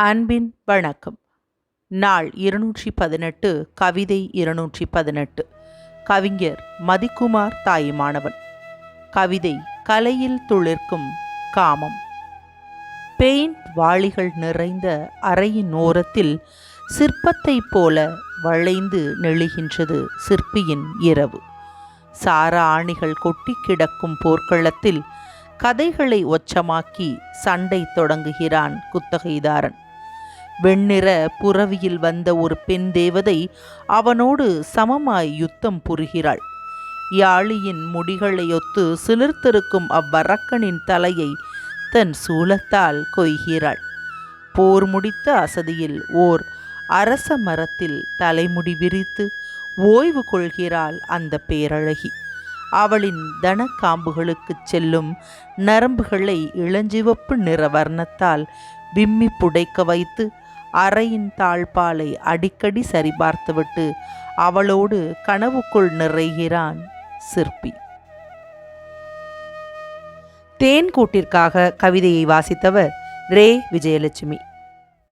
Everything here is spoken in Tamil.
அன்பின் வணக்கம். நாள் இருநூற்றி பதினெட்டு கவிதை இருநூற்றி பதினெட்டு கவிஞர் மதிக்குமார் தாயுமானவன். கவிதை கலையில் துளிர்க்கும் காமம். பெயிண்ட் வாளிகள் நிறைந்த அறையின் ஓரத்தில் சிற்பத்தைப் போல வளைந்து நெழுகின்றது சிற்பியின் இரவு. சார ஆணிகள் கொட்டி கிடக்கும் போர்க்களத்தில் கதைகளை ஒச்சமாக்கி சண்டை தொடங்குகிறான் குத்தகைதாரன். வெண்ணிற புறவியில் வந்த ஒரு பெண் தேவதை அவனோடு சமமாய் யுத்தம் புரிகிறாள். யாழியின் முடிகளையொத்து சிலிர்த்திருக்கும் அவ்வரக்கனின் தலையை தன் சூலத்தால் கொய்கிறாள். போர் முடித்த அசதியில் ஓர் அரச மரத்தில் தலைமுடி விரித்து ஓய்வு கொள்கிறாள் அந்த பேரழகி. அவளின் தனக்காம்புகளுக்குச் செல்லும் நரம்புகளை இளஞ்சிவப்பு நிற வர்ணத்தால் விம்மி புடைக்க வைத்து அறையின் தாழ்பாலை அடிக்கடி சரிபார்த்துவிட்டு அவளோடு கனவுக்குள் நிறைகிறான் சிற்பி. தேன் கூட்டிற்காக கவிதையை வாசித்தவர் ரே. விஜயலட்சுமி.